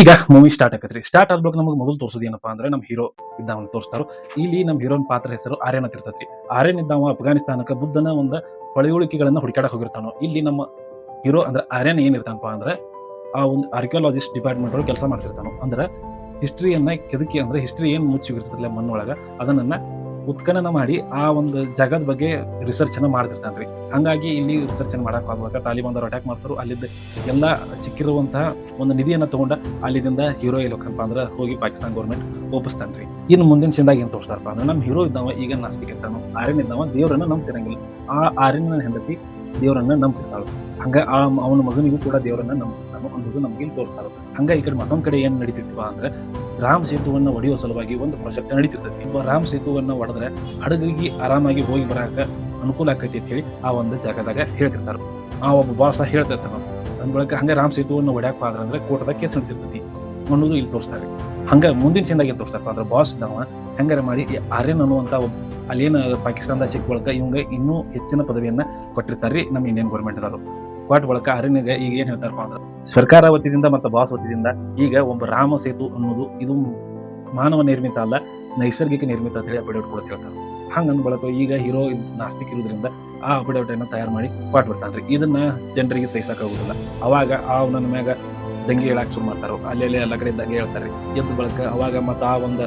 ಈಗ movie start ಆಕತ್ರಿ start ಆದ್ಬೇಕು ನಮಗೆ ಮೊದಲು ತೋರಿಸೋದು ಏನಪ್ಪಾ ಅಂದ್ರೆ ನಮ್ಮ ಹೀರೋ ಇದ್ದಾವನ್ನ ತೋರಿಸ್ತಾರೋ, ಇಲ್ಲಿ ನಮ್ಮ ಹೀರೋನ್ ಪಾತ್ರ ಹೆಸರು ಆರ್ಯನ್ ಅಂತ ಆರ್ಯನ್ ಇದ್ದಾವ ಅಫ್ಘಾನಿಸ್ತಾನಕ್ಕೆ ಬುದ್ಧನ ಒಂದು ಪಳಿಯುಳಿಕೆಗಳನ್ನ ಹುಡುಕಾಡಕ್ ಹೋಗಿರ್ತಾನೋ, ಇಲ್ಲಿ ನಮ್ಮ ಹೀರೋ ಅಂದ್ರೆ ಆರ್ಯನ್ ಏನಿರ್ತಾನಪ್ಪ ಅಂದ್ರೆ ಆ ಒಂದು ಆರ್ಕಿಯಾಲಜಿಸ್ಟ್ ಡಿಪಾರ್ಟ್ಮೆಂಟ್ ಒಳಗೆ ಕೆಲಸ ಮಾಡ್ತಿರ್ತಾನೋ, ಅಂದ್ರೆ ಹಿಸ್ಟ್ರಿಯನ್ನ ಕೆದಕಿ ಅಂದ್ರೆ ಹಿಸ್ಟ್ರಿ ಏನು ಮುಚ್ಚಿಗಿರ್ತದಲ್ಲ ಮಣ್ಣೊಳಗೆ, ಅದನ್ನ ಉತ್ಖನನ ಮಾಡಿ ಆ ಒಂದು ಜಾಗದ ಬಗ್ಗೆ ರಿಸರ್ಚ್ ಅನ್ನ ಮಾಡ್ತಿರ್ತಾನ್ರಿ ಹಂಗಾಗಿ ಇಲ್ಲಿ ರಿಸರ್ಚ್ ಮಾಡಕ್ ಆಗುವಾಗ ತಾಲಿಬಾನ್ದವ್ರು ಅಟ್ಯಾಕ್ ಮಾಡ್ತಾರೋ. ಅಲ್ಲಿದ್ದ ಎಲ್ಲ ಸಿಕ್ಕಿರುವಂತಹ ಒಂದು ನಿಧಿಯನ್ನ ತಗೊಂಡ ಅಲ್ಲಿದಿಂದ ಹೀರೋ ಇಲ್ಲೋಕಪ್ಪ ಅಂದ್ರೆ ಹೋಗಿ ಪಾಕಿಸ್ತಾನ ಗೌರ್ಮೆಂಟ್ ಒಪ್ಪಿಸ್ತಾನ್ರಿ ಇನ್ನು ಮುಂದಿನ ಸಿಂದಾಗ ಏನ್ ತೋರಿಸ್ತಾರಪ್ಪ ಅಂದ್ರೆ ನಮ್ಮ ಹೀರೋ ಇದ್ದಾವ ಈಗ ನಾಸ್ತಿಕ ಇರ್ತಾನ. ಆರ್ಯನ್ ಇದ್ದಾವ. ದೇವರನ್ನ ನಂಬ್ತಿರಂಗಿಲ್ಲ. ಆ ಆರ್ಯನ ಹೆಂಡತಿ ದೇವರನ್ನ ನಂಬ್ತಿರ್ತಾಳು. ಹಂಗ ಆ ಅವನ ಮಗನಿಗೂ ಕೂಡ ದೇವರನ್ನ ನಂಬ್ತಿರ್ತಾನು ಅನ್ನೋದು ನಮ್ಗೆ ಇಲ್ಲಿ. ತೋರಿಸ್ತಾರ ಹಂಗ ಈ ಕಡೆ ಮತ್ತೊಂದ್ ಕಡೆ ಏನ್ ನಡೀತಿರ್ತೀವ ಅಂದ್ರೆ ರಾಮ್ ಸೇತುವನ್ನ ಒಡೆಯುವ ಸಲುವಾಗಿ ಒಂದು ಪ್ರಾಜೆಕ್ಟ್ ನಡೀತಿರ್ತೈತಿ ಇವ ರಾಮ್ ಸೇತುವನ್ನ ಒಡೆದ್ರೆ ಹಡಗಿಗೆ ಆರಾಮಾಗಿ ಹೋಗಿ ಬರಾಕ ಅನುಕೂಲ ಆಕೈತಿ ಅಂತ ಹೇಳಿ ಆ ಒಂದು ಜಾಗದಾಗ ಹೇಳ್ತಿರ್ತಾರ. ಆ ಒಬ್ಬ ಬಾಸ ಹೇಳ್ತಿರ್ತಾನ. ಅಂದ ಬಳಿಕ ಹಂಗ ರಾಮ್ ಸೇತುವನ್ನ ಒಡ್ಯಾಕ ಹೋದ್ರ ಅಂದ್ರೆ ಕೋಟದ ಕೇಸ್ ನಡೀತಿರ್ತೈತಿ ಅನ್ನೋದು ಇಲ್ಲಿ ತೋರಿಸ್ತಾರೆ. ಹಂಗ ಮುಂದಿನ ಸಿಂದಾಗ ತೋರಿಸ್ತಾರ ಅಂದ್ರೆ ಬಾಸ್ ಇದ್ದಾವ, ಹೆಂಗಾರ ಮಾಡಿ ಆರ್ಯನ್ ಅನ್ನುವಂತ ಒಬ್ಬ ಏನು ಪಾಕಿಸ್ತಾನದ ಸಿಕ್ಕ ಬಳಕ ಇವಂಗ ಇನ್ನೂ ಹೆಚ್ಚಿನ ಪದವಿಯನ್ನ ಕೊಟ್ಟಿರ್ತಾರ್ರಿ ನಮ್ಮ ಇಂಡಿಯನ್ ಗೌರ್ಮೆಂಟ್ ಅದಾರು. ಕೊಟ್ಟ ಬಳಕ ಅರಣ್ಯಗೆ ಈಗ ಏನ್ ಹೇಳ್ತಾರಪ್ಪ ಅಂದ್ರೆ ಸರ್ಕಾರ ವತಿಯಿಂದ ಮತ್ತು ಬಾಸ್ ವತಿಯಿಂದ ಈಗ ಒಬ್ಬ ರಾಮ ಸೇತು ಅನ್ನೋದು ಇದು ಮಾನವ ನಿರ್ಮಿತ ಅಲ್ಲ, ನೈಸರ್ಗಿಕ ನಿರ್ಮಿತ ಅಂತ ಹೇಳಿ ಅಪಡೇಟ್ ಕೂಡ ಹೇಳ್ತಾರೆ ಹಂಗ ಬಳಕ ಈಗ ಹೀರೋ ನಾಸ್ತಿಕ್ ಇರೋದ್ರಿಂದ ಆ ಅಪಡೇಟ್ ಅನ್ನ ತಯಾರು ಮಾಡಿ ಪಾಟ್ ಬಿಡ್ತಾನ್ರಿ ಇದನ್ನ ಜನರಿಗೆ ಸಹಿಸೋಕ್ಕಾಗೋದಿಲ್ಲ. ಅವಾಗ ಆ ನನ್ನ ಮ್ಯಾಗ ದಂಗೆ ಹೇಳಕ್ ಶುರು ಮಾಡ್ತಾರೆ ಅಲ್ಲೆಲ್ಲಿ ಎಲ್ಲ ಕಡೆ ದಂಗೆ ಹೇಳ್ತಾರೆ. ಎದ್ದು ಬಳಕ ಅವಾಗ ಮತ್ತು ಆ ಒಂದು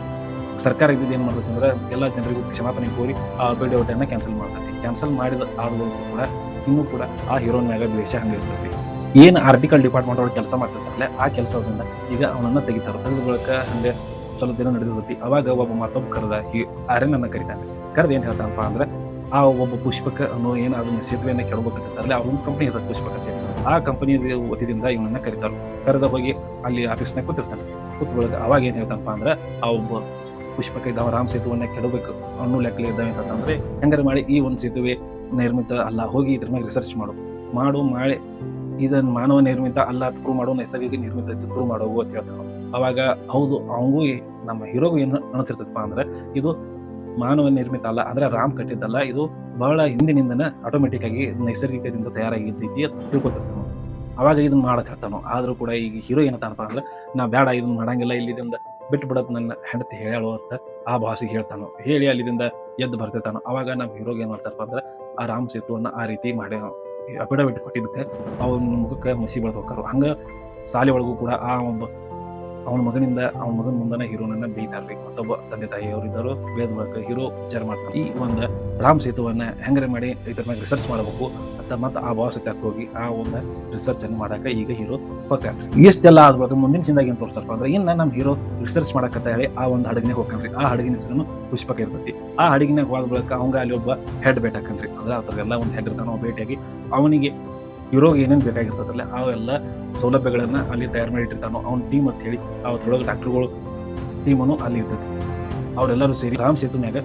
ಸರ್ಕಾರ ಇದ್ದಿದ್ದು ಏನು ಮಾಡ್ಬೇಕಂದ್ರೆ ಎಲ್ಲ ಜನರಿಗೂ ಕ್ಷಮಾಪಣೆ ಕೋರಿ ಆ ಅಪಡೇಟ್ ಅನ್ನ ಕ್ಯಾನ್ಸಲ್ ಮಾಡ್ತಾರೆ. ಕ್ಯಾನ್ಸಲ್ ಮಾಡಿದ ಆದ್ರೂ ಕೂಡ ಇನ್ನೂ ಕೂಡ ಆ ಹೀರೋನ್ ಮ್ಯಾಗ ದ್ವೇಷ ಹಂಗಿರ್ತೈತಿ ಏನು ಆರ್ಟಿಕಲ್ ಡಿಪಾರ್ಟ್ಮೆಂಟ್ ಅವ್ರು ಕೆಲಸ ಮಾಡ್ತಿರ್ತಾರಲ್ಲ, ಆ ಕೆಲಸದಿಂದ ಈಗ ಅವನನ್ನ ತೆಗಿತಾರೆ. ತೆಗೆದ ಹಂಗೆ ಸ್ವಲ್ಪ ದಿನ ನಡೆದಿರ್ತೈತಿ ಅವಾಗ ಒಬ್ಬ ಮತ್ತೊಬ್ಬ ಕರೆದ ಈ ಅರಣ್ಯನ ಕರಿತಾನೆ. ಕರೆದು ಏನು ಹೇಳ್ತಾನಪ್ಪ ಅಂದ್ರೆ, ಆ ಒಬ್ಬ ಪುಷ್ಪಕ ಅನ್ನೋ ಏನು ಅದನ್ನ ಸೇತುವೆಯನ್ನ ಕೆಳಬೇಕಂತಾರೆ ಅವ್ರ ಒಂದು ಕಂಪನಿ ಇರ್ತದೆ ಪುಷ್ಪಕ ಅಂತ ಆ ಕಂಪನಿಯ ವತಿಯಿಂದ ಇವನನ್ನ ಕರಿತಾರೆ. ಕರೆದ ಹೋಗಿ ಅಲ್ಲಿ ಆಫೀಸ್ನಾಗ ಕೂತಿರ್ತಾನೆ. ಕೂತ್ಕೊಳ್ಳೋದು ಅವಾಗ ಏನು ಹೇಳ್ತಾನಪ್ಪ ಅಂದ್ರೆ, ಆ ಒಬ್ಬ ಪುಷ್ಪಕ ಇದ್ದಾವ, ರಾಮ್ ಸೇತುವನ್ನ ಕೆಡಬೇಕು ಅನ್ನೋ ಲೆಕ್ಕಲಿ ಇದ್ದಾವೆ ಅಂತಂದ್ರೆ ಹೆಂಗಾರ ಮಾಡಿ ಈ ಒಂದು ಸೇತುವೆ ನಿರ್ಮಿತ ಅಲ್ಲ, ಹೋಗಿ ಇದ್ರ ಮೇಲೆ ರಿಸರ್ಚ್ ಮಾಡು. ಮಾಡು, ಮಾಡಿ. ಇದನ್ನು ಮಾನವ ನಿರ್ಮಿತ ಅಲ್ಲ ಪ್ರೂವ್ ಮಾಡೋ, ನೈಸರ್ಗಿಕ ನಿರ್ಮಿತ ಪ್ರೂವ್ ಮಾಡೋ ಅಂತ ಹೇಳ್ತಾನೆ ಅವಾಗ ಹೌದು ಅವಂಗೂ ನಮ್ಮ ಹೀರೋಗು ಏನು ಅನಿಸಿರ್ತದಪ್ಪ ಅಂದ್ರೆ, ಇದು ಮಾನವ ನಿರ್ಮಿತ ಅಲ್ಲ ಅಂದ್ರೆ ರಾಮ್ ಕಟ್ಟಿದ್ದಲ್ಲ, ಇದು ಬಹಳ ಹಿಂದಿನಿಂದನ ಆಟೋಮೆಟಿಕ್ ಆಗಿ ನೈಸರ್ಗಿಕದಿಂದ ತಯಾರಾಗಿದ್ದೈತಿ ಅಂತ ತಿಳ್ಕೊತಿರ್ತಾನ ಅವಾಗ ಇದನ್ನ ಮಾಡಕ್ ಹೇಳ್ತಾನೋ ಆದ್ರೂ ಕೂಡ ಈಗ ಹೀರೋ ಏನಂತಾನಪ್ಪ ಅಂದ್ರೆ, ನಾ ಬೇಡ ಇದನ್ನ ಮಾಡಂಗಿಲ್ಲ ಇಲ್ಲಿದಿಂದ ಬಿಟ್ಟು ಬಿಡೋದು ನನ್ನ ಹೆಂಡತಿ ಹೇಳೋ ಅಂತ ಆ ಭಾಷೆಗೆ ಹೇಳ್ತಾನು ಹೇಳಿ ಅಲ್ಲಿದಿಂದ ಎದ್ದು ಬರ್ತಿರ್ತಾನು ಅವಾಗ ನಮ್ಮ ಹೀರೋಗೆ ಏನ್ ಮಾಡ್ತಾರಪ್ಪ ಅಂದ್ರೆ ಆ ರಾಮ್ ಸೇತುವನ್ನ ಆ ರೀತಿ ಮಾಡಿ ಅಫಿಡವಿಟ್ ಕೊಟ್ಟಿದ್ದಕ್ಕೆ ಅವನ ಮುಖಕ್ಕೆ ಮಸಿ ಬೆಳೆದು ಹೋಗ್ತಾರ ಹಂಗ ಸಾಲಿ ಒಳಗೂ ಕೂಡ ಆ ಒಂದು, ಅವನ ಮಗನಿಂದ, ಅವನ ಮಗನ ಮುಂದನ ಹೀರೋನನ್ನ ಬೀತಾರ್ರಿ ಮತ್ತೊಬ್ಬ ತಂದೆ ತಾಯಿ ಅವರು ಇದ್ದರು, ವೇದ ಬಳಕ ಹೀರೋ ವಿಚಾರ ಮಾಡ್ತಾರೆ ಈ ಒಂದು ರಾಮ್ ಸೇತುವನ್ನ ಹೆಂಗರೆ ಮಾಡಿ ಇದ್ರ ರಿಸರ್ಚ್ ಮಾಡಬೇಕು. ಮತ್ತೆ ಆ ಭಾವಸತ್ಯಕ್ಕೆ ಹೋಗಿ ಆ ಒಂದು ರಿಸರ್ಚ್ ಅನ್ನು ಮಾಡಾಕ ಈಗ ಹೀರೋ ಹೋಗ್ತಾರೆ ಇಷ್ಟೆಲ್ಲ ಆದ್ವಾಗ ಮುಂದಿನ ಸಿಂದಾಗ ಏನು ತೋರಿಸ್ತಾರಪ್ಪ ಅಂದ್ರೆ, ಇನ್ನ ನಮ್ಮ ಹೀರೋ ರಿಸರ್ಚ್ ಮಾಡಕತ್ತ ಹೇಳಿ ಆ ಒಂದು ಹಡಗಿನಾಗ ಹೋಗ್ಕನ್ರಿ ಆ ಹಡಗಿನ ಹೆಸರು ಪುಷ್ಪಕ ಇರ್ತೈತಿ. ಆ ಹಡಗಿನಾಗ ಹೋದ ಬಳಿಕ ಅವಂಗ ಅಲ್ಲಿ ಒಬ್ಬ ಹೆಡ್ ಬೇಟಾಕನ್ರಿ ಅಂದ್ರೆ ಅದ್ರಾಗೆಲ್ಲ ಒಂದು ಹೆಡ್ ಇರ್ತಾನೆ. ಭೇಟಿಯಾಗಿ ಅವನಿಗೆ ಹೀರೋಗೆ ಏನೇನು ಬೇಕಾಗಿರ್ತದಲ್ಲ ಅವೆಲ್ಲ ಸೌಲಭ್ಯಗಳನ್ನು ಅಲ್ಲಿ ತಯಾರು ಮಾಡಿಟ್ಟಿರ್ತಾನೋ, ಅವ್ನ ಟೀಮ್ ಅಂತ ಹೇಳಿ ಅವತ್ತೊಳಗೆ ಡಾಕ್ಟರ್ಗಳು ಟೀಮನ್ನು ಅಲ್ಲಿ ಇರ್ತೈತಿ. ಅವರೆಲ್ಲರೂ ಸೇರಿ ರಾಮ್ ಸೇತು ಮ್ಯಾಗ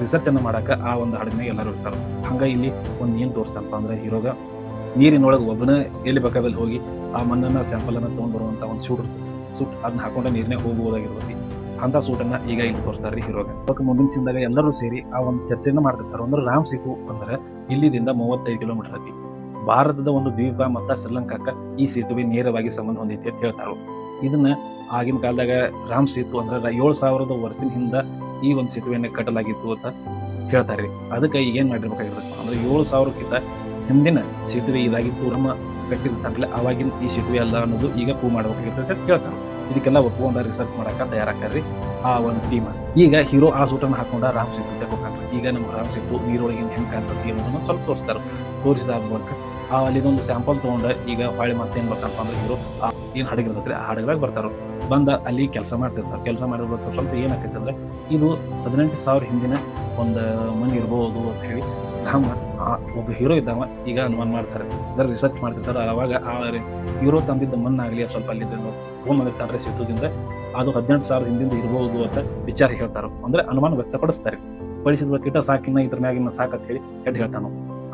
ರಿಸರ್ಚ್ ಅನ್ನ ಮಾಡಾಕ ಆ ಒಂದು ಹಾಡಿನ ಎಲ್ಲರೂ ಇರ್ತಾರ. ಹಂಗ ಇಲ್ಲಿ ಒಂದ್ ಏನ್ ತೋರಿಸ್ತಾನಪ್ಪ ಅಂದ್ರೆ ಹೀರೋಗ ನೀರಿನೊಳಗೆ ಒಬ್ಬನ ಎಲ್ಲಿ ಬೇಕಾದಲ್ಲಿ ಹೋಗಿ ಆ ಮಣ್ಣನ್ನ ಸ್ಯಾಂಪಲ್ ಅನ್ನ ತಗೊಂಡ್ ಬರುವಂತ ಒಂದು ಸೂಟ್ ಸೂಟ್ ಅದನ್ನ ಹಾಕೊಂಡ ನೀರ್ನೇ ಹೋಗುವುದಾಗಿರ್ತೈತಿ ಅಂತ ಸೂಟನ್ನ ಈಗ ಇಲ್ಲಿ ತೋರಿಸ್ತಾರ್ರಿ ಹೀರೋಗ. ಅದಕ್ಕೆ ಮುಂದಿನ ಸಿಂದಾಗ ಎಲ್ಲರೂ ಸೇರಿ ಆ ಒಂದು ಚರ್ಚೆಯನ್ನ ಮಾಡ್ತಿರ್ತಾರೆ. ಅಂದ್ರೆ ರಾಮ್ ಸೇತು ಅಂದ್ರೆ ಇಲ್ಲಿದಿಂದ ಮೂವತ್ತೈದು ಕಿಲೋಮೀಟರ್ ಐತಿ. ಭಾರತದ ಒಂದು ದ್ವೀಪ ಮತ್ತು ಶ್ರೀಲಂಕಾಕ್ಕ ಈ ಸೇತುವೆ ನೇರವಾಗಿ ಸಂಬಂಧ ಹೊಂದೈತಿ ಅಂತ ಹೇಳ್ತಾರೆ ಇದನ್ನ ಆಗಿನ ಕಾಲದಾಗ ರಾಮ್ ಸೇತು ಅಂದ್ರೆ ಏಳು ಸಾವಿರದ ವರ್ಷದ ಹಿಂದೆ ಈ ಒಂದು ಸೇತುವೆಯನ್ನು ಕಟ್ಟಲಾಗಿತ್ತು ಅಂತ ಹೇಳ್ತಾರೆ. ಅದಕ್ಕೆ ಈಗ ಏನ್ ಮಾಡಿರ್ಬೇಕಾಗಿರುತ್ತೆ ಅಂದ್ರೆ ಏಳು ಸಾವಿರಕ್ಕಿಂತ ಹಿಂದಿನ ಸೇತುವೆ ಇದಾಗಿತ್ತು ನಮ್ಮ ಕಟ್ಟಿರ್ತಾರಲ್ಲ ಅವಾಗಿನ ಈ ಸೇತುವೆ ಅಲ್ಲ ಅನ್ನೋದು ಈಗ ಪ್ರೂವ್ ಮಾಡ್ಬೇಕಾಗಿರ್ತದೆ ಅಂತ ಹೇಳ್ತಾರೆ. ಇದಕ್ಕೆಲ್ಲ ಒಪ್ಕೊಂಡ ರಿಸರ್ಚ್ ಮಾಡಕ ತಯಾರಾಗ್ತಾರ್ರಿ ಆ ಒಂದು ಟೀಮ್ ಈಗ ಹೀರೋ ಆ ಸೂಟನ್ನು ಹಾಕೊಂಡ ರಾಮ್ ಸೇತು ತಗೋಕಾನ್ರಿ ಈಗ ನಮ್ಮ ರಾಮ್ ಸೇತು ನೀರೊಳಗಿನ ಹೆಂಗ್ ಕಾಣ್ತೈತಿ ಅನ್ನೋದನ್ನ ಸ್ವಲ್ಪ ತೋರಿಸ್ತಾರೆ. ತೋರಿಸಿದ ಮೂಲಕ ಆ ಅಲ್ಲಿದೊಂದು ಸ್ಯಾಂಪಲ್ ತೊಗೊಂಡು ಈಗ ಹೊಳೆ ಮತ್ತೆ ಏನ್ ಬರ್ತಾರಪ್ಪ ಅಂದ್ರೆ ಹೀರೋ ಏನು ಏನ್ ಹಡಗಿರ್ತೈತ್ರಿ ಆ ಹಡಗದಾಗ ಬರ್ತಾರ. ಬಂದ ಅಲ್ಲಿ ಕೆಲಸ ಮಾಡ್ತಿರ್ತಾರೆ. ಕೆಲಸ ಮಾಡಿರ್ಬೇಕು ಸ್ವಲ್ಪ ಏನಾಗ್ತೈತೆ ಅಂದರೆ ಇದು ಹದಿನೆಂಟು ಸಾವಿರ ಹಿಂದಿನ ಒಂದು ಮನೆ ಇರ್ಬೋದು ಅಂತ ಹೇಳಿ ರಾಮ ಒಬ್ಬ ಹೀರೋ ಇದ್ದಾವ ಈಗ ಅನುಮಾನ ಮಾಡ್ತಾರೆ. ಅದರ ರಿಸರ್ಚ್ ಮಾಡ್ತಿರ್ತಾರೆ. ಅವಾಗ ಆ ಹೀರೋ ತಂದಿದ್ದ ಮಣ್ಣಾಗಲಿ ಸ್ವಲ್ಪ ಅಲ್ಲಿ ಮಾಡಿರ್ತಾರೆ ಸಿದ್ಧದಿಂದ ಅದು ಹದಿನೆಂಟು ಸಾವಿರ ಹಿಂದಿಂದ ಇರ್ಬೋದು ಅಂತ ವಿಚಾರ ಹೇಳ್ತಾರೆ. ಅಂದ್ರೆ ಅನುಮಾನ ವ್ಯಕ್ತಪಡಿಸ್ತಾರೆ. ಪಡಿಸಿದ ಕಿಟ ಸಾಕಿನ್ನ ಇದ್ರ ಮ್ಯಾಗಿನ ಸಾಕಂತ ಹೇಳಿ ಹೆಡ್ ಹೇಳ್ತಾನು.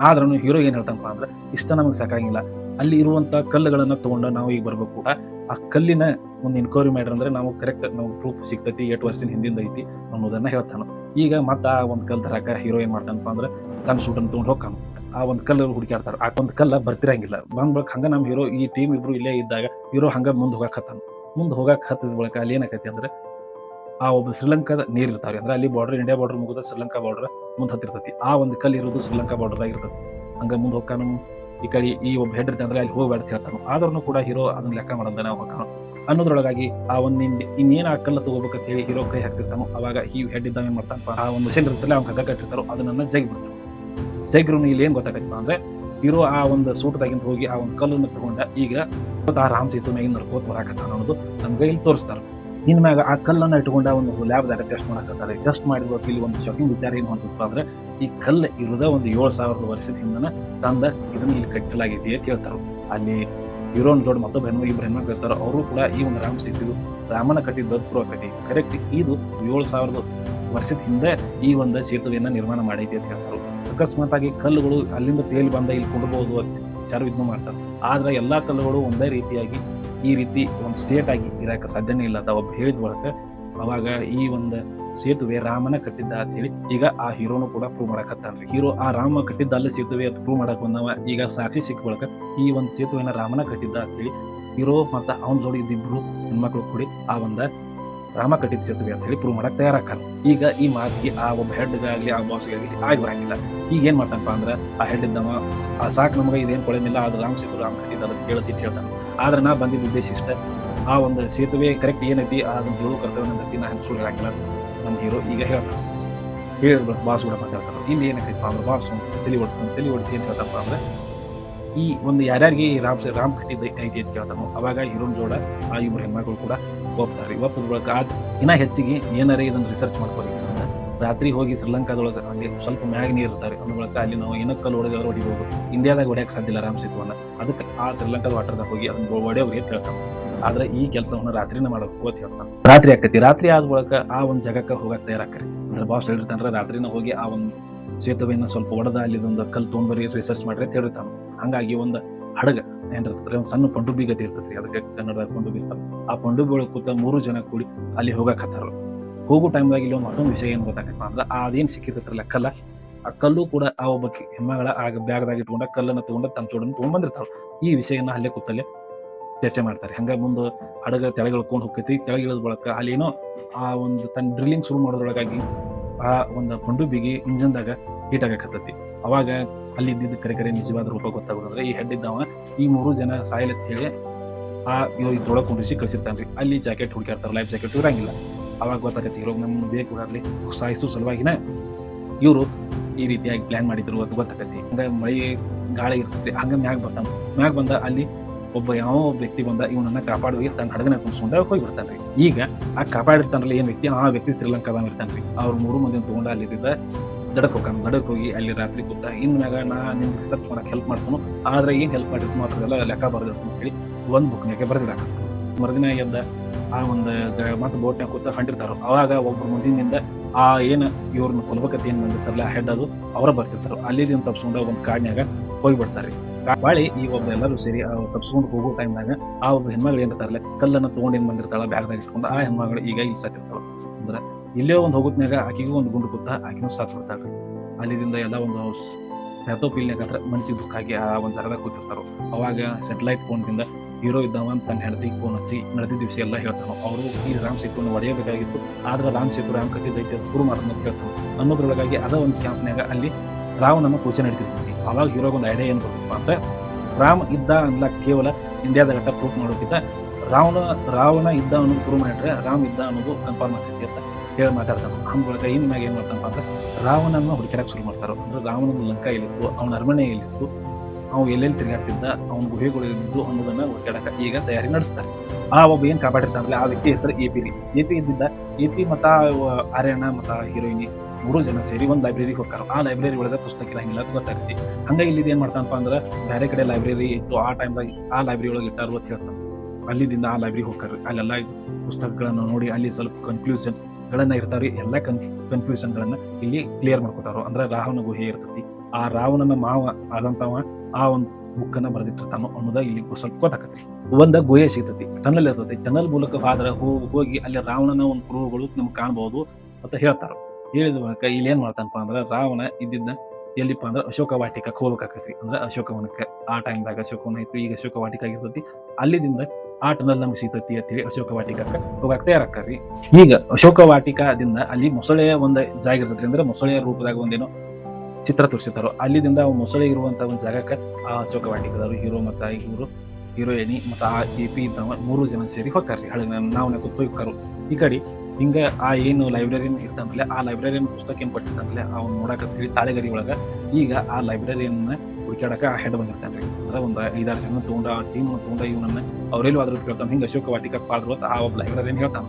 ಆದ್ರೂ ಹೀರೋ ಏನು ಹೇಳ್ತಾನಪ್ಪ ಅಂದ್ರೆ ಇಷ್ಟ ನಮಗೆ ಸಾಕಾಗಿಲ್ಲ. ಅಲ್ಲಿ ಇರುವಂತ ಕಲ್ಲುಗಳನ್ನ ತಗೊಂಡು ನಾವು ಈಗ ಬರ್ಬೇಕು. ಆ ಕಲ್ಲಿನ ಒಂದು ಎನ್ಕ್ವೈರಿ ಮಾಡ್ರಿ ಅಂದ್ರೆ ನಾವು ಕರೆಕ್ಟ್ ನಮ್ಗೆ ಪ್ರೂಫ್ ಸಿಗ್ತೈತಿ ಎಟ್ ವರ್ಷದ ಹಿಂದಿಂದ ಐತಿ ಅನ್ನೋದನ್ನ ಹೇಳ್ತಾನ. ಈಗ ಮತ್ತ ಆ ಒಂದು ಕಲ್ ತರಾಕ ಹೀರೋ ಏನ್ ಮಾಡ್ತಾನಪ್ಪ ಅಂದ್ರೆ ತನ್ನ ಸೂಟನ್ನು ತಗೊಂಡು ಹೋಗ್ತಾನ. ಆ ಒಂದು ಕಲ್ಲು ಹುಡುಕಾಡ್ತಾರ ಆ ಒಂದು ಕಲ್ಲ ಬರ್ತಿರಂಗಿಲ್ಲ. ಬಂದ್ ಬಳಕ ಹಂಗ ನಮ್ಮ ಹೀರೋ ಈ ಟೀಮ್ ಇಬ್ರು ಇಲ್ಲೇ ಇದ್ದಾಗ ಹೀರೋ ಹಂಗ ಮುಂದೆ ಹೋಗಕತ್ತಾನ ಮುಂದೆ ಹೋಗಕ್ ಹತ್ತದ ಬಳಕ ಅಲ್ಲಿ ಏನಾಕೈತಿ ಅಂದ್ರೆ ಆ ಒಬ್ಬ ಶ್ರೀಲಂಕಾದ ನೀರ್ ಇರ್ತಾವ್ರಿ. ಅಂದ್ರೆ ಅಲ್ಲಿ ಬಾರ್ಡರ್ ಇಂಡಿಯಾ ಬಾರ್ಡರ್ ಮುಗಿದ ಶ್ರೀಲಂಕಾ ಬಾರ್ಡರ್ ಮುಂದೆ ಹತ್ತಿರ್ತೈತಿ. ಆ ಒಂದು ಕಲ್ ಇರೋದು ಶ್ರೀಲಂಕಾ ಬಾರ್ಡರ್ ಇರ್ತದೆ ಹಂಗ ಮುಂದೆ ಹೋಗ್ತಾನು. ಈ ಕಡೆ ಈ ಒಬ್ಬ ಹೆಡ್ ಇರ್ತಂದ್ರೆ ಅಲ್ಲಿ ಹೋಗ್ಬೇಡ ಹೇಳ್ತಾನೆ. ಆದ್ರೂ ಕೂಡ ಹೀರೋ ಅದನ್ನ ಲೆಕ್ಕ ಮಾಡಂದ ನಾವು ಹೋಗ್ತಾನು. ಅನ್ನೋದ್ರೊಳಗಾಗಿ ಆ ಒಂದು ಇನ್ನೇನು ಆ ಕಲ್ಲ ತಗೋಬೇಕಂತ ಹೇಳಿ ಹೀರೋ ಕೈ ಹಾಕ್ತಿರ್ತಾನೋ, ಅವಾಗ ಈ ಹೆಡ್ ಇದ್ದಾವೆ ಮಾಡ್ತಾನಪ್ಪ. ಆ ಒಂದು ಸೆಂಟರ್ ಇರ್ತಲ್ಲ ಅವ್ನ ಕಗ್ಗ ಕಟ್ಟಿರ್ತಾರೋ, ಅದನ್ನ ಜಗ್ ಬಿಡ್ತಾನೆ. ಜಗ್ರು ಇಲ್ಲಿ ಏನ್ ಗೊತ್ತಾಗತ್ತಪ್ಪ ಅಂದ್ರೆ, ಹೀರೋ ಆ ಒಂದು ಸೂಟದಾಗಿಂದ ಹೋಗಿ ಆ ಒಂದು ಕಲ್ಲನ್ನು ತಗೊಂಡ ಈಗ ಆ ರಾಮ್ ಸೇತು ಮ್ಯಾಗಿನ ನಡ್ಕೋತ ಬರಾಕತ್ತಾನ ಅನ್ನೋದು ನಮ್ಗೆ ಇಲ್ಲಿ ತೋರಿಸ್ತಾರೆ. ಇನ್ ಮ್ಯಾಗ ಆ ಕಲ್ಲನ್ನ ಇಟ್ಕೊಂಡ ಒಂದು ಲ್ಯಾಬ್ದಾಗ ಟೆಸ್ಟ್ ಮಾಡಕತ್ತಾರೆ. ಟೆಸ್ಟ್ ಮಾಡಿದ ಇಲ್ಲಿ ಒಂದು ಶಾಕಿಂಗ್ ವಿಚಾರ ಏನು ಅಂತಪ್ಪ ಅಂದ್ರೆ, ಈ ಕಲ್ಲು ಇರದ ಒಂದು ಏಳು ಸಾವಿರದ ವರ್ಷದ ಹಿಂದನ ತಂದ ಇದನ್ನ ಇಲ್ಲಿ ಕಟ್ಟಲಾಗಿದೆ ಅಂತ ಹೇಳ್ತಾರೆ. ಅಲ್ಲಿ ಹೀರೋನ್ ದೊಡ್ಡ ಮತ್ತೊಬ್ಬ ಹೆಣ್ಣು ಇಬ್ಬರು ಹೆಣ್ಮಕ್ಳು ಇರ್ತಾರೆ, ಅವರು ಕೂಡ ಈ ಒಂದು ರಾಮ ಸಿಕ್ಕಿದ್ದು ರಾಮನ ಕಟ್ಟಿದ ಪ್ರೂವ್ ಕಟ್ಟಿ ಕರೆಕ್ಟ್ ಇದು ಏಳು ಸಾವಿರದ ವರ್ಷದ ಹಿಂದೆ ಈ ಒಂದು ಸೇತುವೆಯನ್ನು ನಿರ್ಮಾಣ ಮಾಡೈತಿ ಅಂತ ಹೇಳ್ತಾರೆ. ಅಕಸ್ಮಾತ್ ಆಗಿ ಕಲ್ಲುಗಳು ಅಲ್ಲಿಂದ ತೇಲಿ ಬಂದ ಇಲ್ಲಿ ಕೊಡಬಹುದು ಅಂತ ವಿಚಾರ ಮಾಡ್ತಾರೆ. ಆದ್ರೆ ಎಲ್ಲಾ ಕಲ್ಲುಗಳು ಒಂದೇ ರೀತಿಯಾಗಿ ಈ ರೀತಿ ಒಂದು ಸ್ಟೇಟ್ ಆಗಿ ಇರಕ್ಕೆ ಸಾಧ್ಯನೇ ಇಲ್ಲ ಅಂತ ಒಬ್ಬ ಹೇಳಿದ ಬಳಿಕ ಅವಾಗ ಈ ಒಂದು ಸೇತುವೆ ರಾಮನ ಕಟ್ಟಿದ್ದ ಅಂತ ಹೇಳಿ ಈಗ ಆ ಹೀರೋನು ಕೂಡ ಪ್ರೂವ್ ಮಾಡಕತ್ತಾನ್ರಿ ಹೀರೋ ಆ ರಾಮ ಕಟ್ಟಿದ್ದ ಅಲ್ಲಿ ಸೇತುವೆ ಅಂತ ಪ್ರೂವ್ ಮಾಡಕ್ ಬಂದವ. ಈಗ ಸಾಕ್ಷಿ ಸಿಕ್ಕೊಳಕ ಈ ಒಂದು ಸೇತುವೆನ ರಾಮನ ಕಟ್ಟಿದ್ದ ಅಂತ ಹೇಳಿ ಹೀರೋ ಮತ್ತ ಅವನ ಜೋಡಿ ಇದ್ದಿಬ್ರು ಹೆಣ್ಮಕ್ಳು ಕೂಡಿ ಆ ಒಂದ ರಾಮ ಕಟ್ಟಿದ ಸೇತುವೆ ಅಂತ ಹೇಳಿ ಪ್ರೂವ್ ಮಾಡಕ್ ತಯಾರಾಕಲ್ಲ ಈಗ ಈ ಮಾತಿಗೆ ಆ ಒಬ್ಬ ಹೆಡ್ಗಾಗ್ಲಿ ಆ ಬಾಸ್ಗಾಗ್ಲಿ ಆಗಿ ಬರಂಗಿಲ್ಲ. ಈಗ ಏನ್ ಮಾಡ್ತಾನಪ್ಪ ಅಂದ್ರೆ ಆ ಹೆಡ್ ಇದ್ದವ, ಆ ಸಾಕು ನಮಗೆ ಇದೇನ್ ಕೊಡೋದಿಲ್ಲ ಅದು ರಾಮ ಸೇತು ರಾಮ ಕಟ್ಟಿದ್ದ ಅದಕ್ಕೆ ಕೇಳ್ತಿ ಹೇಳ್ತಾನೆ. ಆದ್ರೆ ನಾ ಬಂದಿದ್ದ ಉದ್ದೇಶ ಇಷ್ಟ, ಆ ಒಂದು ಸೇತುವೆ ಕರೆಕ್ಟ್ ಏನೈತಿ ಅದನ್ನ ಹೇಳು ಕರ್ತವ್ಯ ನಾ ಸುಳ್ಳು ಹೇಳಂಗಿಲ್ಲ. ಹೀರೋ ಈಗ ಹೇಳ್ತಾರೆ ಹೇಳಿದ್ರು, ಬಾಸ್ ಕೂಡ ಮಾತಾಡ್ತಾರೆ ಇಲ್ಲಿ ಏನೈತಪ್ಪ ಅಂದ್ರೆ ಬಾಸ್ ತಲೆ ಓಡಿಸ್ತಾನೆ ತಲೆ ಓಡಿಸಿ ಏನು ಹೇಳ್ತಪ್ಪ ಅಂದ್ರೆ, ಈ ಒಂದು ಯಾರ್ಯಾರಿಗೆ ರಾಮ್ ರಾಮ್ ಕಟ್ಟಿದ್ದ ಐತಿ ಅಂತ ಕೇಳ್ತಾನೋ ಅವಾಗ ಹೀರೋನ್ ಜೋಡ ಆ ಇಬ್ಬರು ಹೆಣ್ಮಕ್ಳು ಕೂಡ ಹೋಗ್ತಾರೆ. ಒಪ್ಪದ ಬಳಕ ಆ ಇನ್ನ ಹೆಚ್ಚಿಗೆ ಏನಾರೇ ಇದನ್ನು ರಿಸರ್ಚ್ ಮಾಡ್ಕೋಬೇಕು ರಾತ್ರಿ ಹೋಗಿ ಶ್ರೀಲಂಕಾದೊಳಗೆ ಅಲ್ಲಿ ಸ್ವಲ್ಪ ಮ್ಯಾಗ ನೀರು ಇರ್ತಾರೆ. ಅಂದ ಬಳಕ ಅಲ್ಲಿ ನಾವು ಏನಕ್ಕೆ ಕಲ್ಲು ಹೊಡೆದವ್ರು ಹೊಡಿಬೋದು. ಇಂಡಿಯಾದಾಗ ಹೊಡೆಯಕ್ಕೆ ಸಾಧ್ಯ ಇಲ್ಲ ರಾಮ್ ಸೇತುವನ್ನ. ಅದಕ್ಕೆ ಆ ಶ್ರೀಲಂಕಾದ ವಾಟರ್ದಾಗ ಹೋಗಿ ಅದನ್ನ ಹೊಡೆಯೋರಿಗೆ ಅಂತ ಹೇಳ್ತಾನೆ ಆದ್ರೆ ಈ ಕೆಲಸವನ್ನು ರಾತ್ರಿನ ಮಾಡಬೇಕು ಅಂತ. ಹೇಳ್ತಾನೆ ರಾತ್ರಿ ಆಕತಿ, ರಾತ್ರಿ ಆದ ಬಳಿಕ ಆ ಒಂದು ಜಾಗಕ್ಕೆ ಹೋಗಕ್ ತಯಾರಾಕರಿ ಅಂದ್ರೆ ಬಾಸ್ ಹೇಳಿರ್ತಾನ್ರೆ ರಾತ್ರಿನ ಹೋಗಿ ಆ ಒಂದು ಸೇತುವೆಯನ್ನ ಸ್ವಲ್ಪ ಒಡೆದ ಅಲ್ಲಿ ಒಂದು ಕಲ್ಲು ತೊಗೊಂಡ್ಬರಿ ರಿಸರ್ಚ್ ಮಾಡ್ರಿ ಅಂತ ಹೇಳಿರ್ತಾನೆ. ಹಂಗಾಗಿ ಒಂದು ಹಡಗ ಏನಿರ್ತದೆ ಒಂದು ಸಣ್ಣ ಪಂಡುಬಿ ಗತಿ ಇರ್ತೈತಿ ಅದಕ್ಕೆ ಕನ್ನಡ ಪಂಡುಬಿ ಇರ್ತಾರೆ ಆ ಪಂಡುಬಿ ಒಳಗೆ ಕೂತ ಮೂರು ಜನ ಕೂಡಿ ಅಲ್ಲಿ ಹೋಗಕತ್ತಾರ ಹೋಗೋ ಟೈಮ್ದಾಗ ಇಲ್ಲಿ ಒಂದು ಮತ್ತೊಂದು ವಿಷಯ ಏನು ಗೊತ್ತಾಗತ್ತಪ್ಪ ಅಂದ್ರೆ ಅದೇನು ಸಿಕ್ಕಿರ್ತೈತ್ರಲ್ಲ, ಕಲ್ಲ. ಆ ಕಲ್ಲು ಕೂಡ ಆ ಒಬ್ಬಕ್ಕೆ ಹೆಣ್ಮಗಳ ಆಗ ಬ್ಯಾಗ್ದಾಗ ಇಟ್ಕೊಂಡ, ಕಲ್ಲನ್ನ ತಗೊಂಡ ತಮ್ಮ ಚೋಡನ್ನು ತೊಗೊಂಡ್ಬಂದಿರ್ತಾವೆ ಈ ವಿಷಯನ ಅಲ್ಲೇ ಕೂತಲ್ಲೇ ಚರ್ಚೆ ಮಾಡ್ತಾರೆ. ಹಂಗ ಮುಂದೆ ಹಡಗ ತೆಳಗೆ ಇಳ್ಕೊಂಡು ಹೋಗ್ತೈತಿ. ತೆಳಗಿಳಿದ ಬಳಕ ಅಲ್ಲಿ ಏನೋ ಆ ಒಂದು ತನ್ನ ಡ್ರಿಲ್ಲಿಂಗ್ ಶುರು ಮಾಡೋದ್ರೊಳಗಾಗಿ ಆ ಒಂದು ಪಂಡುಬಿಗೆ ಇಂಜನ್ದಾಗ ಹೀಟ್ ಆಗಕತ್ತೈತಿ. ಅವಾಗ ಅಲ್ಲಿ ಇದ್ದಿದ್ದ ಕರೆ ಕರೆ ನಿಜವಾದ ರೂಪ ಗೊತ್ತಾಗೋದಂದ್ರೆ ಈ ಹೆಡ್ ಇದ್ದವ, ಈ ಮೂರು ಜನ ಸಾಯಲತ್ ಹೇಳಿ ಆ ಇದ್ರೊಳಗೆ ಕುಂಡ್ರಿಸಿ ಕಳ್ಸಿರ್ತಾನ್ರಿ. ಅಲ್ಲಿ ಜಾಕೆಟ್ ಹುಡುಕಾಡ್ತಾರೆ ಲೈಫ್ ಜಾಕೆಟ್ ಇರಂಗಿಲ್ಲ ಅವಾಗ ಗೊತ್ತಾಗತ್ತೆ ಇರೋ ನಮ್ಮ ಬೇಕು ಆಗಲಿ, ಸಾಯಿಸೋ ಸಲುವಾಗಿನ ಇವರು ಈ ರೀತಿಯಾಗಿ ಪ್ಲಾನ್ ಮಾಡಿದ್ರು ಅದು ಗೊತ್ತಾಗತ್ತೆ ಹಂಗ ಮಳೆ ಗಾಳಿ ಇರ್ತೈತಿ ಹಂಗ ಮ್ಯಾಗ ಬರ್ತಾನ. ಮ್ಯಾಗ ಬಂದ ಅಲ್ಲಿ ಒಬ್ಬ ಯಾವ ವ್ಯಕ್ತಿ ಬಂದ, ಇವನನ್ನ ಕಾಪಾಡುವ ತನ್ನ ಹಡಗನ ಕುಣಿಸ್ಕೊಂಡ ರೀ ಈಗ ಆ ಕಾಪಾಡಿರ್ತಾನಲ್ಲ ಏನ್ ವ್ಯಕ್ತಿ? ಆ ವ್ಯಕ್ತಿ ಶ್ರೀಲಂಕಾದಾಗ ಇರ್ತಾನ್ರಿ. ಅವ್ರ ಮೂರು ಮಂದಿ ತಗೊಂಡ ಅಲ್ಲಿ ಇದ್ದಿದ್ದ ದಡಕ್ ಹೋಗ್ತಾನ. ದಡಕ್ ಹೋಗಿ ಅಲ್ಲಿ ರಾತ್ರಿ ಕೂತ, ಇನ್ ಮ್ಯಾಗ ನಾ ನಿಮ್ಗೆ ರಿಸರ್ಚ್ ಮಾಡಕ್ ಹೆಲ್ಪ್ ಮಾಡ್ತಾನು. ಆದ್ರೆ ಏನ್ ಹೆಲ್ಪ್ ಮಾಡಿರ್ತಾನೋ ಎಲ್ಲ ಲೆಕ್ಕ ಬರ್ದಿರ್ತಾನ ಹೇಳಿ ಒಂದ್ ಬುಕ್ನಾಗೆ ಬರ್ದಿರಾಕ ಮರುದಿನ ಎದ್ದ, ಆ ಒಂದು ಮತ್ತೆ ಬೋಟ್ನಾಗ ಕೂತ ಕಂಡಿರ್ತಾರ ಅವಾಗ ಒಬ್ರು ಮುಂದಿನಿಂದ ಆ ಏನು ಇವ್ರನ್ನ ಕೊಲ್ಬೇಕಂತ ಏನ್ ಬಂದಿರ್ತಾರಲ್ಲ ಹೆಡ್ ಅದು, ಅವರ ಬರ್ತಿರ್ತಾರ ಅಲ್ಲಿ ತಪ್ಸ್ಕೊಂಡ ಒಂದ್ ಕಾಡ್ನ್ಯಾಗ ಹೋಗ್ಬಿಡ್ತಾರ್ರಿ. ಬಾಳಿ ಈ ಒಬ್ಬ ಎಲ್ಲರೂ ಸೇರಿ ತಪ್ಸ್ಕೊಂಡು ಹೋಗೋ ಟೈಮ್ನಾಗ ಆ ಒಬ್ಬ ಹೆಣ್ಮಗಳು ಏನಿರ್ತಾರಲ್ಲ ಕಲ್ಲನ್ನು ತಗೊಂಡು ಏನ್ ಬಂದಿರ್ತಾಳ, ಬ್ಯಾಗ್ದಾಗ ಇಟ್ಕೊಂಡು ಆ ಹೆಣ್ಮಗಳು ಈಗ ಇಲ್ಲಿ ಸತ್ತಿರ್ತಾಳ. ಅಂದ್ರೆ ಇಲ್ಲೇ ಒಂದು ಹೋಗುತ್ನ್ಯಾಗ ಆಕಿಗೂ ಒಂದು ಗುಂಡು ಕೂತ ಆಕಿನೂ ಸಾತ್ ಬಿಡ್ತಾಳ್ರಿ ಅಲ್ಲಿದಿಂದ ಎಲ್ಲ ಒಂದು ಹತ್ರ ಮನಸ್ಸಿಗೆ ದುಃಖ ಆಗಿ ಆ ಒಂದು ಜಾಗದಾಗ ಕೂತಿರ್ತಾರೋ. ಅವಾಗ ಸೆಟಲೈಟ್ ಫೋನ್ದಿಂದ ಹೀರೋ ಇದ್ದಾವ ಅಂತ ತನ್ನ ಹೆಂಡತಿ ಫೋನ್ ಹಚ್ಚಿ ನಡೆದಿದ್ದ ದಿವಸ ಎಲ್ಲ ಹೇಳ್ತಾನೆ. ಅವರು ಈ ರಾಮ್ ಸೇತುವನ್ನು ಒಡೆಯಬೇಕಾಗಿತ್ತು. ಆದ್ರೆ ರಾಮ್ ಸೇತು ರಾಮ್ ಕಟ್ಟಿದ್ದೈತೆ ಶುರು ಅಂತ ಹೇಳ್ತಾರೆ ಅನ್ನೋದ್ರೊಳಗಾಗಿ ಅದ ಒಂದು ಕ್ಯಾಂಪ್ನಾಗ ಅಲ್ಲಿ ರಾವಣನ ಪೂಜೆ ನಡೀತಿರ್ತೈತಿ ಅವಾಗ ಹೀರೋ ಒಂದು ಐಡಿಯಾ ಏನು ಬರ್ತಪ್ಪ ಅಂದ್ರೆ, ರಾಮ್ ಇದ್ದ ಅಲ್ಲ ಕೇವಲ ಇಂಡಿಯಾದ ಘಟ್ಟ ಪ್ರೂಫ್ ಮಾಡೋಕ್ಕಿಂತ ರಾವಣ ರಾವಣ ಇದ್ದ ಅನ್ನೋದು ಪ್ರೂವ್ ಮಾಡಿದ್ರೆ ರಾಮ್ ಇದ್ದ ಅನ್ನೋದು ಕನ್ಫರ್ಮ್ ಆಗ್ತೈತಿ ಅಂತ ಹೇಳಿ ಮಾತಾಡ್ತಾನೆ. ಮೂಲಕ ಈ ಮ್ಯಾಗ ಏನು ಮಾಡ್ತಪ್ಪ ಅಂದ್ರೆ ರಾವಣನ ಹುಡುಕ್ಯಾಡಕ್ ಶುರು ಮಾಡ್ತಾರೆ ಅಂದ್ರೆ ರಾವಣನ ಲಂಕ ಎಲ್ಲಿತ್ತು, ಅವನ ಅರಮನೆ ಎಲ್ಲಿತ್ತು ಅವ್ನು ಎಲ್ಲೆಲ್ಲಿ ತಿರುಗಾಡ್ತಿದ್ದ, ಅವ್ನ ಗುಹೆಗಳು ಎಲ್ಲಿದ್ದು ಅನ್ನೋದನ್ನ ಹುಡುಕ್ಯಾಡಕ ಈಗ ತಯಾರಿ ನಡೆಸ್ತಾರೆ. ಆ ಒಬ್ಬ ಏನು ಕಾಪಾಡಿರ್ತಾನಲ್ಲ ಆ ವ್ಯಕ್ತಿ ಹೆಸರು ಎ ಪಿ ಎ ಪಿ ಇದ್ದಿದ್ದ ಎ ಪಿ ಮತ್ತ ಆರ್ಯಣ ಮತ್ತ ಹೀರೋಯಿನಿ ಮೂರು ಜನ ಸೇರಿ ಒಂದು ಲೈಬ್ರರಿ ಹೋಗ್ತಾರ ಆ ಲೈಬ್ರರಿ ಒಳಗೆ ಪುಸ್ತಕ ಇರಂಗಿಲ್ಲ ಅಂತ ಗೊತ್ತಾಗ್ತಿ ಹಂಗ ಇಲ್ಲಿ ಏನ್ ಮಾಡ್ತಾನಪ್ಪ ಅಂದ್ರೆ ಬೇರೆ ಕಡೆ ಲೈಬ್ರರಿ ಇತ್ತು, ಆ ಟೈಮ್ದಾಗ ಆ ಲೈಬ್ರರಿ ಒಳಗೆ ಇಟ್ಟಾರು ಅಂತ ಹೇಳ್ತಾರೆ ಅಲ್ಲಿದಿಂದ ಆ ಲೈಬ್ರರಿ ಹೋಗ್ತಾರೆ. ಅಲ್ಲೆಲ್ಲ ಪುಸ್ತಕಗಳನ್ನು ನೋಡಿ ಅಲ್ಲಿ ಸ್ವಲ್ಪ ಕನ್ಫ್ಯೂಷನ್ ಗಳನ್ನ ಇರ್ತಾರೆ ಎಲ್ಲ ಕನ್ ಕನ್ಫ್ಯೂಷನ್ ಗಳನ್ನ ಇಲ್ಲಿ ಕ್ಲಿಯರ್ ಮಾಡ್ಕೊತಾರೋ ಅಂದ್ರೆ ರಾವಣ ಗುಹೆ ಇರ್ತತಿ. ಆ ರಾವಣನ ಮಾವ ಆದಂತವ ಆ ಒಂದು ಬುಕ್ ಅನ್ನ ಬರೆದಿಟ್ಟಿರ್ತಾನೋ ಅನ್ನೋದ ಇಲ್ಲಿ ಸ್ವಲ್ಪ ಗೊತ್ತಾಕತ್ರಿ. ಒಂದ ಗುಹೆ ಸಿಗ್ತತಿ. ಟನಲ್ ಇರ್ತತಿ. ಟನಲ್ ಮೂಲಕ ಹೋದ್ರ ಹೋಗಿ ಅಲ್ಲಿ ರಾವಣನ ಒಂದು ಕುರುಹುಗಳು ನಮ್ಗೆ ಕಾಣಬಹುದು ಅಂತ ಹೇಳ್ತಾರ. ಹೇಳಿದ ಬಳಿಕ ಇಲ್ಲಿ ಏನ್ ಮಾಡ್ತಾನಪ್ಪ ಅಂದ್ರೆ ರಾವಣ ಇದ್ದಿದ್ದ ಎಲ್ಲಿಪ್ಪ ಅಂದ್ರೆ ಅಶೋಕ ವಾಟಿಕಕ್ಕೆ ಅಂದ್ರೆ ಅಶೋಕವನಕ್ಕೆ ಆ ಟೈಮ್ದಾಗ ಅಶೋಕವನ ಇತ್ತು. ಈಗ ಅಶೋಕ ವಾಟಿಕ ಆಗಿರ್ತೈತಿ. ಅಲ್ಲಿದಿಂದ ಆಟನಲ್ಲಿ ಟನಲ್ ನಮ್ಗೆ ಸಿಗ್ತೈತಿ ಅಂತೇಳಿ ಅಶೋಕ ವಾಟಿಕಕ್ಕೆ ತಯಾರಕ್ಕಾರಿ ಈಗ ಅಶೋಕ ವಾಟಿಕಾದಿಂದ ಅಲ್ಲಿ ಮೊಸಳೆಯ ಒಂದು ಜಾಗ ಇರ್ತೈತಿ ಅಂದ್ರೆ ಮೊಸಳೆಯ ರೂಪದಾಗ ಒಂದೇನೋ ಚಿತ್ರ ತೋರಿಸಿರ್ತಾರೋ, ಅಲ್ಲಿದಿಂದ ಮೊಸಳೆ ಇರುವಂತ ಒಂದು ಜಾಗಕ್ಕೆ ಆ ಅಶೋಕ ವಾಟಿಕದವರು ಹೀರೋ ಮತ್ತು ಇವರು ಹೀರೋಯಿನಿ ಮತ್ತು ಆ ಎ ಪಿ ಇದ್ದವ ಮೂರು ಜನ ಸೇರಿ ಹೋಗ್ತಾರ್ರಿ ಹಳೆ ನಾವು ಕೂತು ಈ ಕಡೆ ಹಿಂಗ ಆ ಏನು ಲೈಬ್ರರಿಯನ್ ಇರ್ತಾನಲ್ಲ ಆ ಲೈಬ್ರರಿಯನ್ ಪುಸ್ತಕ ಏನ್ ಕೊಟ್ಟಿರ್ತಾನಲ್ಲ ಅವ್ನು ನೋಡಕಂತೇಳಿ ತಾಳೆಗರಿ ಒಳಗ ಈಗ ಆ ಲೈಬ್ರರಿಯನ್ ಹುಡುಕ್ಯಾಡಕ ಆ ಹೆಡ್ ಬಂದಿರ್ತಾನ್ರಿ ಅಂದ್ರೆ ಒಂದು ಐದಾರು ಜನ ತಗೊಂಡ, ಆ ಟೀಮ್ ತಗೊಂಡ ಇವನನ್ನ ಅವರೆಲ್ಲೂ ಅದ್ರ ಕೇಳ್ತಾನೆ, ಹಿಂಗ ಅಶೋಕ ವಾಟಿಕ ಪಾಡ್ರು ಅಂತ ಆ ಒಬ್ಬ ಲೈಬ್ರರಿಯನ್ ಹೇಳ್ತಾನ.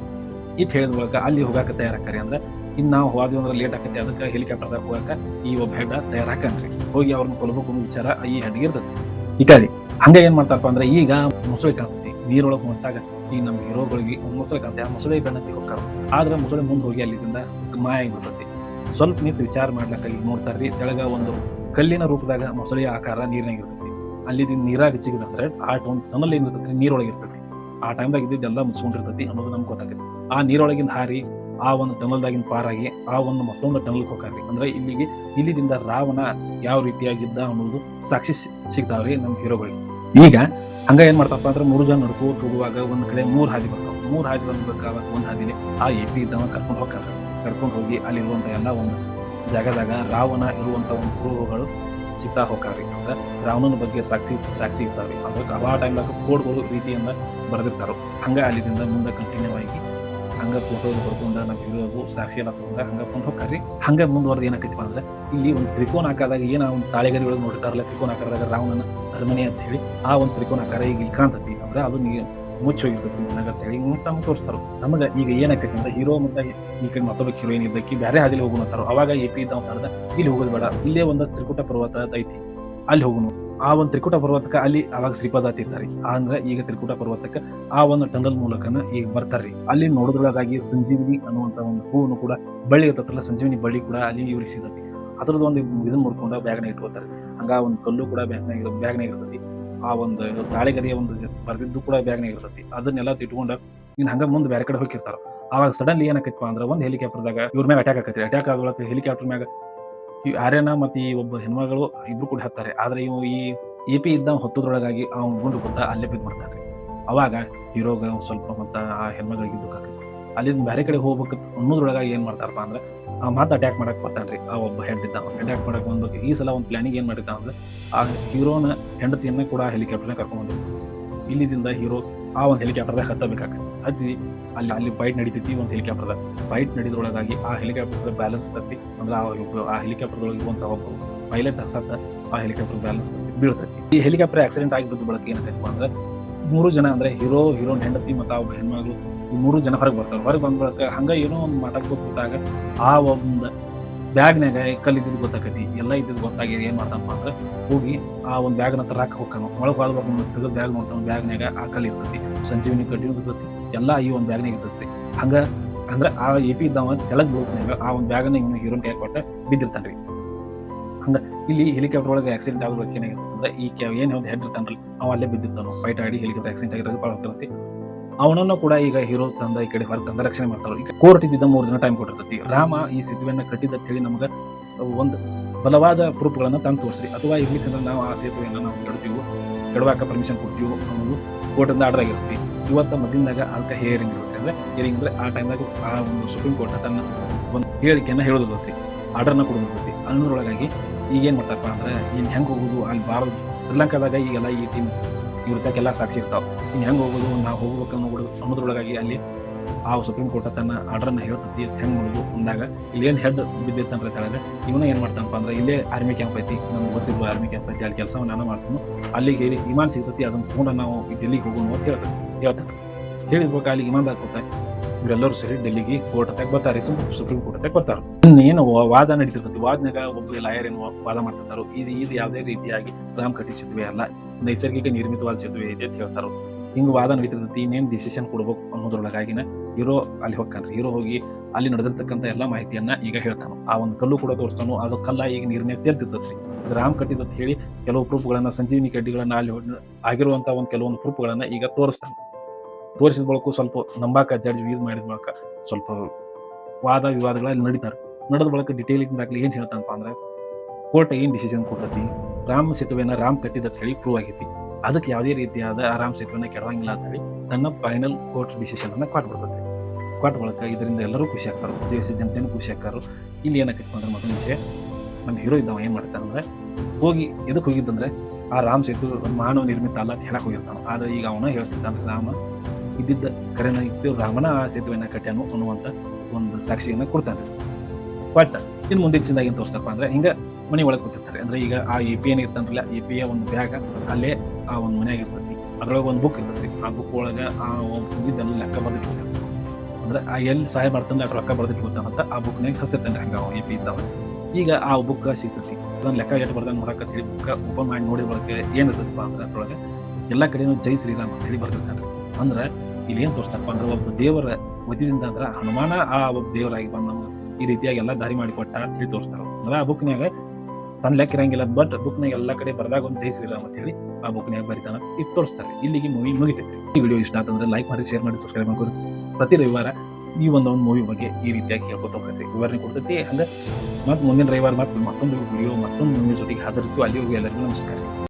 ಇಟ್ ಹೇಳಿದ ಬಳಿಕ ಅಲ್ಲಿ ಹೋಗಾಕ ತಯಾರಾಕಾರಿ ಅಂದ್ರೆ ಇನ್ನು ನಾವು ಹೋದ್ವಿ ಅಂದ್ರೆ ಲೇಟ್ ಆಕತಿ ಅದಕ್ಕೆ ಹೆಲಿಕಾಪ್ಟರ್ದಾಗ ಹೋಗಾಕ ಈ ಒಬ್ಬ ಹೆಡ್ ತಯಾರಾಕನ್ರಿ ಹೋಗಿ ಅವ್ರನ್ನ ಕೊಲ್ಬೇಕು ಅನ್ನೋ ವಿಚಾರ ಈ ಹೆಡ್ಗೆ ಇರ್ತದೆ ಕಡೆ ಹಂಗ ಏನ್ ಮಾಡ್ತಾರಪ್ಪ ಅಂದ್ರೆ ಈಗ ಮೊಸಳೆ ನೀರೊಳಗೆ ಹೊಂಟಾಗ ಈ ನಮ್ಮ ಹೀರೋಗಳಿಗೆ ಮೊಸಳೆ ಕಾಣ್ತೈತಿ ಆ ಮೊಸಳೆ ಬೆನ್ನತ್ತಿ ಹೋಗ್ತಾರ ಆದ್ರೆ ಮೊಸಳೆ ಮುಂದೆ ಹೋಗಿ ಅಲ್ಲಿಂದ ಮಾಯ ಆಗಿಬಿಡ್ತೈತಿ ಸ್ವಲ್ಪ ನಿಂತು ವಿಚಾರ ಮಾಡ್ಲಕ್ಕ ಅಲ್ಲಿ ನೋಡ್ತಾರ್ರಿ ಕೆಳಗ ಒಂದು ಕಲ್ಲಿನ ರೂಪದಾಗ ಮೊಸಳೆಯ ಆಕಾರ ನೀರಿನಾಗ ಇರ್ತೈತಿ. ಅಲ್ಲಿ ನೀರಾಗ ಚಿಗದಂದ್ರೆ ಆ ಒಂದು ಟನಲ್ ಏನಿರ್ತೈತಿ ನೀರೊಳಗೆ ಇರ್ತೈತಿ. ಆ ಟೈಮ್ದಾಗ ಇದ್ದಿದ್ದೆಲ್ಲ ಮುಚ್ಕೊಂಡಿರ್ತೈತಿ ಅನ್ನೋದು ನಮ್ಗೆ ಗೊತ್ತಾಗೈತಿ ಆ ನೀರೊಳಗಿನ ಹಾರಿ, ಆ ಒಂದು ಟನಲ್ದಾಗಿನ ಪಾರಾಗಿ, ಆ ಒಂದು ಮತ್ತೊಂದು ಟನಲ್ಗೆ ಹೋಗ್ರಿ ಅಂದ್ರೆ ಇಲ್ಲಿಗೆ ಇಲ್ಲಿದಿಂದ ರಾವಣ ಯಾವ ರೀತಿಯಾಗಿದ್ದ ಅನ್ನೋದು ಸಾಕ್ಷಿ ಸಿಗ್ತಾವ್ರಿ ನಮ್ಮ ಹೀರೋಗಳಿಗೆ. ಈಗ ಹಂಗ ಏನ್ ಮಾಡ್ತಪ್ಪ ಅಂದ್ರೆ ಮೂರು ಜನ ನಡ್ಕೋತ ಹೋಗುವಾಗ ಒಂದ್ ಕಡೆ ಮೂರ್ ಹಾದಿ ಬರ್ತಾವ. ಮೂರ್ ಹಾದಿ ಬಂದ್ಬೇಕಾಗ ಒಂದ್ ಹಾದಿಲಿ ಆ ಎ ಪಿ ಇದ್ದವ ಕರ್ಕೊಂಡು ಹೋಗ್ತಾರ ಕರ್ಕೊಂಡು ಹೋಗಿ ಅಲ್ಲಿರುವಂತ ಎಲ್ಲ ಒಂದು ಜಾಗದಾಗ ರಾವಣ ಇರುವಂತ ಒಂದು ಕುರುಹುಗಳು ಸಿಗ್ತಾ ಹೋಗ್ತಾವ್ರಿ. ಅಂದ್ರೆ ರಾವಣನ ಬಗ್ಗೆ ಸಾಕ್ಷಿ ಸಾಕ್ಷಿ ಇರ್ತಾವ್ರಿ. ಅದಕ್ಕೆ ಆ ಟೈಮ್ದಾಗ ಕೋಡ್ಗಳು ರೀತಿಯಿಂದ ಬರೆದಿರ್ತಾರೋ. ಹಂಗ ಅಲ್ಲಿದಿಂದ ಮುಂದೆ ಕಂಟಿನ್ಯೂ ಆಗಿ ಹಂಗ ಫೋಟೋ ಬರ್ಕೊಂಡ ನಾವು ಇರೋದು ಸಾಕ್ಷಿ ಎಲ್ಲ ತಗೊಂಡ ಹಂಗ ಕೊಂಡ್ ಹೋಗ್ತಾರ್ರಿ. ಹಂಗ ಮುಂದುವರೆದು ಏನಾಕೈತಿಪ್ಪ ಅಂದ್ರೆ ಇಲ್ಲಿ ಒಂದು ತ್ರಿಕೋನ ಆಕಾರದಾಗ ಏನ ಒಂದು ತಾಳೆಗರಿ ಒಳಗೆ ನೋಡ್ತಾರಲ್ಲ ತ್ರಿಕೋನ ಆಕಾರದಾಗ ರಾವಣನ ಅರಮನೆ ಅಂತ ಹೇಳಿ, ಆ ಒಂದು ತ್ರಿಕೋನ ಆಕಾರ ಈಗ ಇಲ್ಲಿ ಕಾಣ್ತತಿ ಅಂದ್ರೆ ಅದು ನೀವು ಮುಚ್ಚಿ ಹೋಗಿರ್ತೈತಿ ಮನ್ಯಾಗ ಅಂತ ಹೇಳಿ ಮುಂದೆ ನಮ್ಗೆ ತೋರಿಸ್ತಾರ. ನಮಗೆ ಈಗ ಏನಾಕೈತಿ ಅಂದ್ರೆ ಹೀರೋ ಮುಂದೆ ಈ ಕಡೆ ಮತ್ತೊಬ್ಬ ಹೀರೋಯಿನ್ ಇದ್ದಕ್ಕೆ ಬೇರೆ ಹಾದಿಲಿ ಹೋಗೋಣ ಅವಾಗ ಎ ಪಿ ಇದ್ದಾವ ಇಲ್ಲಿ ಹೋಗೋದು ಬೇಡ, ಇಲ್ಲೇ ಒಂದು ತ್ರಿಕೂಟ ಪರ್ವತ ಐತಿ, ಅಲ್ಲಿ ಹೋಗೋಣ. ಆ ಒಂದು ತ್ರಿಕೂಟ ಪರ್ವತಕ್ಕೆ ಅಲ್ಲಿ ಅವಾಗ ಶ್ರೀಪಾದ ಹತ್ತಿರ್ತಾರೆ ಅಂದ್ರೆ ಈಗ ತ್ರಿಕೂಟ ಪರ್ವತಕ್ಕೆ ಆ ಒಂದು ಟನಲ್ ಮೂಲಕನ ಈಗ ಬರ್ತಾರೆ ಅಲ್ಲಿ ನೋಡೋದ್ರೊಳಗಾಗಿ ಸಂಜೀವಿನಿ ಅನ್ನುವಂತ ಒಂದು ಹೂವನ್ನು ಕೂಡ ಬಳ್ಳಿ ಇರ್ತಲ್ಲ ಸಂಜೀವಿನಿ ಬಳ್ಳಿ ಕೂಡ ಅಲ್ಲಿ ಇವ್ರಿಗೆ ಸಿಗತ್ತೆ ಅದ್ರದ್ದು ಒಂದು ಇದನ್ನ ಮುರ್ಕೊಂಡ ಬ್ಯಾಗ್ನಾಗ ಇಟ್ಕೋತಾರೆ ಹಂಗ ಒಂದು ಕಲ್ಲು ಕೂಡ ಬ್ಯಾಗ್ನಾಗ ಬ್ಯಾಗ್ನಾಗ ಇರ್ತತಿ. ಆ ಒಂದು ತಾಳೆಗರಿಯ ಒಂದು ಬರ್ದಿದ್ದು ಕೂಡ ಬ್ಯಾಗ್ನಾಗ ಇರ್ತತಿ. ಅದನ್ನೆಲ್ಲ ತಿಟ್ಕೊಂಡು ಇನ್ನು ಹಂಗ ಮುಂದೆ ಬೇರೆ ಕಡೆ ಹೋಗಿರ್ತಾರ. ಆವಾಗ ಸಡನ್ಲಿ ಏನಾಕೈತಪ್ಪ ಅಂದ್ರೆ ಒಂದು ಹೆಲಿಕಾಪ್ಟರ್ದಾಗ ಇವ್ರ ಮ್ಯಾಗ ಅಟ್ಯಾಕ್ ಆಕೈತಿ ಅಟ್ಯಾಕ್ ಆಗೋಳಕ್ಕೆ ಹೆಲಿಕಾಪ್ಟರ್ ಮ್ಯಾಗ ಈ ಆರ್ಯನ ಮತ್ತು ಈ ಒಬ್ಬ ಹೆಣ್ಮಗಳು ಇಬ್ರು ಕೂಡ ಹತ್ತಾರೆ. ಆದ್ರೆ ಇವು ಈ ಎ ಪಿ ಇದ್ದ ಹೊತ್ತದ್ರೊಳಗಾಗಿ ಅವ್ನು ಗುಂಡು ಕೊಟ್ಟ ಅಲ್ಲೇ ಬಿದ್ದು ಮಾಡ್ತಾನೆ ಅವಾಗ ಹೀರೋಗ ಒಂದ್ ಸ್ವಲ್ಪ ಮತ್ತ ಆ ಹೆಣ್ಮಗಳಿಗೆ ದುಃಖ ಅಲ್ಲಿಂದ ಬೇರೆ ಕಡೆ ಹೋಗ್ಬೇಕು ಅನ್ನೋದ್ರೊಳಗಾಗಿ ಏನು ಮಾಡ್ತಾರಪ್ಪ ಅಂದ್ರೆ, ಆ ಮಾತು ಅಟ್ಯಾಕ್ ಮಾಡಕ್ ಬರ್ತಾನ್ರಿ. ಆ ಒಬ್ಬ ಹೆಡ್ ಇದ್ದ ಅಟ್ಯಾಕ್ ಮಾಡಕ್ಕೆ ಬಂದ್ಬೇಕು ಈ ಸಲ ಒಂದು ಪ್ಲಾನಿಂಗ್ ಏನು ಮಾಡಿದ್ದ ಅಂದ್ರೆ, ಆ ಹೀರೋನ ಹೆಂಡತಿಯನ್ನ ಕೂಡ ಹೆಲಿಕಾಪ್ಟರ್ನ ಕರ್ಕೊಂಡ್ಬಂದ್ರು ಇಲ್ಲಿದಿಂದ ಹೀರೋ ಆ ಒಂದು ಹೆಲಿಕಾಪ್ಟರ್ದಾಗ ಹತ್ತಬೇಕಾಗತ್ತೆ. ಹತ್ತಿ ಅಲ್ಲಿ ಅಲ್ಲಿ ಫೈಟ್ ನಡೀತೈತಿ ಒಂದು ಹೆಲಿಕಾಪ್ಟರ್ದ ಫೈಟ್ ನಡೆದ್ರೊಳಗಾಗಿ ಆ ಹೆಲಿಕಾಪ್ಟರ್ ಬ್ಯಾಲೆನ್ಸ್ ತಪ್ಪಿ ಅಂದ್ರೆ ಆ ಹೆಲಿಕಾಪ್ಟರ್ದೊಳಗೆ ಇರುವಂತ ಒಬ್ಬ ಪೈಲಟ್ ಸತ್ತ ಆ ಹೆಲಿಕಾಪ್ಟರ್ ಬ್ಯಾಲೆನ್ಸ್ ತಪ್ಪಿ ಬೀಳ್ತೈತಿ. ಈ ಹೆಲಿಕಾಪ್ಟರ್ ಆಕ್ಸಿಡೆಂಟ್ ಆಗಿದ್ದು ಬಳಕ ಏನಾಗೈತಪ್ಪ ಅಂದ್ರೆ, ಮೂರು ಜನ ಅಂದ್ರೆ ಹೀರೋ ಹೀರೋನ್ ಹೆಂಡತಿ ಮತ್ತು ಒಬ್ಬ ಹೆಣ್ಮಗಳು, ಈ ಮೂರು ಜನ ಹೊರಗೆ ಬರ್ತಾರೆ. ಹೊರಗೆ ಬಂದ ಬಳಕ ಹಂಗ ಏನೋ ಒಂದು ಮಾತಾಡ್ಕೊತ ಕೂತಾಗ ಆ ಒಂದು ಬ್ಯಾಗ್ನಾಗ ಕಲ್ಲಿದ್ದು ಗೊತ್ತಾಕತಿ. ಎಲ್ಲ ಇದ್ದಿದ್ದು ಗೊತ್ತಾಗಿ ಏನ್ ಮಾಡ್ತಾನಪ್ಪ ಅಂದ್ರೆ, ಹೋಗಿ ಆ ಒಂದು ಬ್ಯಾಗ್ನ ತರಾಕ ಹೋಗ್ತಾನ. ಒಳಗೆ ತೆಗೆದು ಬ್ಯಾಗ್ ನೋಡ್ತಾನ ಬ್ಯಾಗ್ನಾಗ ಆ ಕಲ್ಲಿ ಇರ್ತೈತಿ ಸಂಜೀವಿನಿ ಕಡ್ಡಿ ಇರ್ತೈತಿ ಎಲ್ಲ ಈ ಒಂದು ಬ್ಯಾಗ್ನಾಗ ಇರ್ತೈತಿ. ಹಂಗ ಅಂದ್ರ ಆ ಎ ಪಿ ಇದ್ದವ ಕೆಳಗ್ ಬೀಳ್ತಾನೆ ಆ ಒಂದು ಬ್ಯಾಗ್ನ ಇವನು ಹೀರೋನ್ ಕೈ ಕೊಟ್ಟ ಬಿದ್ದಿರ್ತಾನ್ರಿ. ಹಂಗ ಇಲ್ಲಿ ಹೆಲಿಕಾಪ್ಟರ್ ಒಳಗೆ ಆಕ್ಸಿಡೆಂಟ್ ಆಗೋದಕ್ಕೆ ಏನಾಗಿರ್ತದೆ ಅಂದ್ರೆ ಈ ಏನ್ ಒಂದು ಹೆಡ್ ಇರ್ತಾನಲ್ಲ ಅವ ಅಲ್ಲೇ ಬಿದ್ದಿರ್ತಾನ. ಫೈಟ್ ಆಡಿ ಹೆಲಿಕಾಪ್ಟರ್ ಆಕ್ಸಿಡೆಂಟ್ ಆಗಿರೋದು ಭಾಳ ಹೋಗ್ತಿರತ್ತೆ ಅವನನ್ನು ಕೂಡ ಈಗ ಹೀರೋ ತಂದ ಈ ಕಡೆ ಹೊರ ತಂದ ರಕ್ಷಣೆ ಮಾಡ್ತಾರ ಈಗ ಕೋರ್ಟ್ ಇದ್ದಿದ್ದ ಮೂರು ದಿನ ಟೈಮ್ ಕೊಟ್ಟಿರ್ತೈತಿ. ರಾಮ ಈ ಸೇತುವೆಯನ್ನ ಕಟ್ಟಿದ ಅಂತ ಹೇಳಿ ನಮ್ಗೆ ಒಂದು ಬಲವಾದ ಪ್ರೂಫ್ಗಳನ್ನ ತಂದು ತೋರಿಸ್ರಿ. ಅಥವಾ ಇರ್ಲಿಕ್ಕಂದ್ರೆ ನಾವು ಆ ಸೇತುವೆಯನ್ನ ನಾವು ಕೆಡ್ತೀವಿ ಕೆಡವಾಕ ಪರ್ಮಿಷನ್ ಕೊಡ್ತೀವೋ ಅನ್ನೋದು ಕೋರ್ಟಿಂದ ಆರ್ಡರ್ ಆಗಿರುತ್ತೆ. ಇವತ್ತ ಮೊದಲಿನಾಗ ಅದಕ್ಕೆ ಹೇರಿಂಗ್ ಇರುತ್ತೆ ಅಂದ್ರೆ ಹೇರಿಂಗ್ ಅಂದ್ರೆ ಆ ಟೈಮ್ದಾಗ ಆ ಒಂದು ಸುಪ್ರೀಂ ಕೋರ್ಟ್ ತನ್ನ ಒಂದು ಹೇಳಿಕೆಯನ್ನ ಹೇಳೋದಿರುತ್ತೆ ಆರ್ಡರ್ನ ಕೊಡೋದಿರುತ್ತೆ ಅನ್ನೋದ್ರೊಳಗಾಗಿ ಈಗ ಏನು ಮಾಡ್ತಾರಪ್ಪ ಅಂದ್ರೆ, ಇನ್ ಹೆಂಗೆ ಹೋಗುದು? ಅಲ್ಲಿ ಭಾರತ ಶ್ರೀಲಂಕಾದಾಗ ಈಗೆಲ್ಲ ಈ ಟೀಮ್ ಇವ್ರದಕ್ಕೆಲ್ಲ ಸಾಕ್ಷಿ ಇರ್ತಾವೆ. ಇನ್ ಹೆಂಗೆ ಹೋಗೋದು? ನಾವು ಹೋಗ್ಬೇಕು ಅನ್ನೋ ಅನ್ನೋದ್ರೊಳಗಾಗಿ ಅಲ್ಲಿ ಆ ಸುಪ್ರೀಂ ಕೋರ್ಟ್ ತನ್ನ ಆರ್ಡರ್ನ ಹೇಳ್ತೈತಿ ಹೆಂಗೆ ಮಾಡೋದು ಅಂದಾಗ ಇಲ್ಲಿ ಏನ್ ಹೆಡ್ ಬಿದ್ದಿತ್ತಂದ್ರೆ ಕೆಳಗೆ ಇವನು ಏನು ಮಾಡ್ತಾನಪ್ಪ ಅಂದ್ರೆ, ಇಲ್ಲೇ ಆರ್ಮಿ ಕ್ಯಾಂಪ್ ಐತಿ, ನಮ್ಗೆ ಗೊತ್ತಿರುವ ಆರ್ಮಿ ಕ್ಯಾಂಪ್ ಐತಿ, ಅಲ್ಲಿ ಕೆಲಸವನ್ನ ನಾನು ಮಾಡ್ತೀನಿ ಅಲ್ಲಿಗೆ ಹೇಳಿ ವಿಮಾನ ಸಿಗ್ತೈತಿ, ಅದನ್ನ ತಗೊಂಡ ನಾವು ಡೆಲ್ಲಿಗೆ ಹೋಗೋಣ ಅಂತ ಹೇಳ್ತಾರೆ ಹೇಳ್ತಾರೆ ಅಲ್ಲಿಗೆ ಅಲ್ಲಿ ವಿಮಾನದಾಗ ಕೊಡ್ತಾರೆ. ಇವರೆಲ್ಲರೂ ಸೇರಿ, ಡೆಲ್ಲಿಗೆ ಕೋರ್ಟ್ ಅತ್ತಾಗ ಬರ್ತಾರೆ, ಸುಪ್ರೀಂ ಕೋರ್ಟ್ ಅತ್ತಾಗ ಬರ್ತಾರೆ. ಇನ್ನೇನು ವಾದ ನಡೀತಿರ್ತದೆ. ವಾದನಾಗ ಒಬ್ಬ ಲಾಯರ್ ಏನು ವಾದ ಮಾಡ್ತಿರ್ತಾರೋ, ಇದು ಇದು ಯಾವುದೇ ರೀತಿಯಾಗಿ ರಾಮ್ ಕಟ್ಟಿ ಸೇತುವೆ ಅಲ್ಲ, ನೈಸರ್ಗಿಕ ನಿರ್ಮಿತವಾದ ಸೇತುವೆ ಇದೆ ಅಂತ ಹೇಳ್ತಾರೋ. ಹಿಂಗೆ ವಾದ ನಡೀತಿರ್ತೈತಿ ಇನ್ನೇನು ಡಿಸಿಷನ್ ಕೊಡ್ಬೇಕು ಅನ್ನೋದ್ರೊಳಗಾಗಿನ ಹೀರೋ ಅಲ್ಲಿ ಹೋಗ್ತಾನ್ರಿ ಹೀರೋ ಹೋಗಿ ಅಲ್ಲಿ ನಡೆದಿರ್ತಕ್ಕಂಥ ಎಲ್ಲ ಮಾಹಿತಿಯನ್ನ ಈಗ ಹೇಳ್ತಾನು. ಆ ಒಂದು ಕಲ್ಲು ಕೂಡ ತೋರಿಸ್ತಾನು, ಅದು ಕಲ್ಲ ಈಗ ನಿರ್ಣಯ ತೇಲ್ತಿರ್ತೈತ್ರಿ ರಾಮ್ ಕಟ್ಟಿದ್ ಅಂತ ಹೇಳಿ ಕೆಲವು ಪ್ರೂಫ್ಗಳನ್ನ ಸಂಜೀವಿನಿ ಕಡ್ಡಿಗಳನ್ನ ಅಲ್ಲಿ ಆಗಿರುವಂತ ಒಂದು ಕೆಲವೊಂದು ಪ್ರೂಫ್ಗಳನ್ನ ಈಗ ತೋರಿಸ್ತಾನೆ. ತೋರಿಸಿದ ಬಳಕ ಸ್ವಲ್ಪ ನಂಬಾಕ ಜಡ್ಜ್ ಇದು ಮಾಡಿದ ಬಳಿಕ ಸ್ವಲ್ಪ ವಾದ ವಿವಾದಗಳಲ್ಲಿ ನಡೀತಾರೆ. ನಡೆದ ಬಳಿಕ ಡಿಟೇಲಿಂಗ್ ದಾಖಲೆ ಏನು ಹೇಳ್ತಾನಪ್ಪ ಅಂದ್ರೆ, ಕೋರ್ಟ್ ಏನು ಡಿಸಿಷನ್ ಕೊಡ್ತೈತಿ ರಾಮ್ ಸೇತುವೆನ ರಾಮ್ ಕಟ್ಟಿದ ಹೇಳಿ ಪ್ರೂವ್ ಆಗೈತಿ. ಅದಕ್ಕೆ ಯಾವುದೇ ರೀತಿಯಾದ ಆ ರಾಮ್ ಸೇತುವೆನ ಕೆಡವಂಗಿಲ್ಲ ಅಂತ ಹೇಳಿ ತನ್ನ ಫೈನಲ್ ಕೋರ್ಟ್ ಡಿಸಿಷನ್ ಅನ್ನ ಕೊಟ್ಬಿಡ್ತೈತಿ ಕೊಟ್ಟ ಬಳಿಕ ಇದರಿಂದ ಎಲ್ಲರೂ ಖುಷಿ ಆಗ್ತಾರೆ. ದೇಶ ಜನತೆನೂ ಖುಷಿ ಆಗ್ತಾರೆ. ಇಲ್ಲಿ ಏನಕ್ಕೆ ಅಂದ್ರೆ ಮತ್ತೊಂದು ವಿಷಯ ನಮ್ಮ ಹೀರೋ ಇದ್ದವ ಏನು ಮಾಡ್ತಾನಂದ್ರೆ ಹೋಗಿ ಎದಕ್ಕೆ ಹೋಗಿದ್ದಂದ್ರೆ ಆ ರಾಮ್ ಸೇತು ಮಾನವ ನಿರ್ಮಿತ ಅಲ್ಲ ಅಂತ ಹೇಳಕ್ ಹೋಗಿರ್ತಾನ. ಆದ್ರೆ ಈಗ ಅವನ ಹೇಳ್ತಿದ್ದಾನೆ, ರಾಮ ಇದ್ದಿದ್ದ ಕರೆನ ಇತ್ತು, ರಾಮನ ಆ ಸೇತುವೆನ ಕಟ್ಯಾನು ಅನ್ನುವಂತ ಒಂದು ಸಾಕ್ಷಿಯನ್ನ ಕೊಡ್ತಾನೆ. ಬಟ್ ಇನ್ನು ಮುಂದಿನ ಸಿಂದಾಗ ಏನು ತೋರಿಸ್ತಪ್ಪ ಅಂದ್ರೆ, ಹಿಂಗ ಮನೆ ಒಳಗೆ ಕೂತಿರ್ತಾರೆ. ಅಂದ್ರೆ ಈಗ ಆ ಎ ಪಿ ಏನ್ ಇರ್ತಾನಲ್ಲ ಎ ಪಿ ಒಂದು ಬ್ಯಾಗ, ಅಲ್ಲೇ ಆ ಒಂದು ಮನ್ಯಾಗ ಇರ್ತೈತಿ. ಅದ್ರೊಳಗೆ ಒಂದು ಬುಕ್ ಇರ್ತೈತಿ. ಆ ಬುಕ್ ಒಳಗೆ ಆ ಹೋಗಿದ್ದೆಲ್ಲ ಲೆಕ್ಕ ಬರ್ದಿಟ್ಟಿರ್ತಾರೆ ಅಂದ್ರೆ ಆ ಎಲ್ಲಿ ಸಹಾಯ ಮಾಡ್ತಾನೆ ಅದ್ರ ಲೆಕ್ಕ ಬರ್ದಿಟ್ಕೊತಾನಂತ ಆ ಬುಕ್ನಾಗ ಹಸ್ತಿರ್ತಾನೆ ಹಂಗ ಎ ಪಿ ಇದ್ದಾವ. ಈಗ ಆ ಬುಕ್ ಸಿಗ್ತೈತಿ. ಅದನ್ನ ಲೆಕ್ಕ ಎಷ್ಟು ಬರ್ದಾನ ನೋಡಕ್ ಹೇಳಿ ಬುಕ್ ಓಪನ್ ಮಾಡಿ ನೋಡಿದ ಏನು ಇರ್ತದಪ್ಪ ಅಂದ್ರೆ ಅದ್ರೊಳಗೆ ಎಲ್ಲ ಕಡೆನೂ ಜೈ ಶ್ರೀರಾಮ್ ಅಂತ ಹೇಳಿ ಬರ್ತಿರ್ತಾರೆ ಅಂದ್ರೆ ಇಲ್ಲಿ ಏನು ತೋರಿಸ್ತಪ್ಪ ಅಂದ್ರೆ ಒಬ್ಬ ದೇವರ ವತಿಯಿಂದ ಅಂದ್ರೆ ಹನುಮಾನ ಆ ಒಬ್ಬ ದೇವರಾಗಿ ಬಂದ ನಮ್ಗೆ ಈ ರೀತಿಯಾಗಿ ಎಲ್ಲ ದಾರಿ ಮಾಡಿ ಕೊಟ್ಟ ಅಂತ ಹೇಳಿ ತೋರಿಸ್ತಾರ. ಅಂದ್ರೆ ಆ ಬುಕ್ನ್ಯಾಗ ತನ್ನ ಲೆಕ್ಕ ಇರಂಗಿಲ್ಲ ಬಟ್ ಬುಕ್ನಾಗ ಎಲ್ಲ ಕಡೆ ಬರೆದಾಗ ಒಂದು ಜೈ ಶ್ರೀರಾಮ್ ಅಂತ ಹೇಳಿ ಆ ಬುಕ್ನ್ಯಾಗ ಬರಿತಾನ. ಇದು ತೋರಿಸ್ತಾರೆ. ಇಲ್ಲಿಗೆ ಮೂವಿ ಮುಗಿತೈತೆ. ಈ ವಿಡಿಯೋ ಇಷ್ಟ ಆತಂದ್ರೆ ಲೈಕ್ ಮಾಡಿ ಶೇರ್ ಮಾಡಿ ಸಬ್ಸ್ಕ್ರೈಬ್ ಮಾಡ್ಕೊಂಡು. ಪ್ರತಿ ರವಿವಾರ ಈ ಒಂದು ಒಂದು ಮೂವಿ ಬಗ್ಗೆ ಈ ರೀತಿಯಾಗಿ ಹೇಳ್ಕೊತ ಹೋಗ್ತೈತಿ. ವಿವರಣೆ ಕೊಡ್ತೈತಿ. ಹಂಗ ಮತ್ತೆ ಮುಂದಿನ ರವಿವಾರ ಮತ್ತೆ ಮತ್ತೊಂದು ವಿಡಿಯೋ ಮತ್ತೊಂದು ಮೂವಿ ಜೊತೆಗೆ ಹಾಜರಿರ್ತೀವಿ. ಅಲ್ಲಿವರೆಗೂ ಎಲ್ಲರಿಗೂ ನಮಸ್ಕಾರ.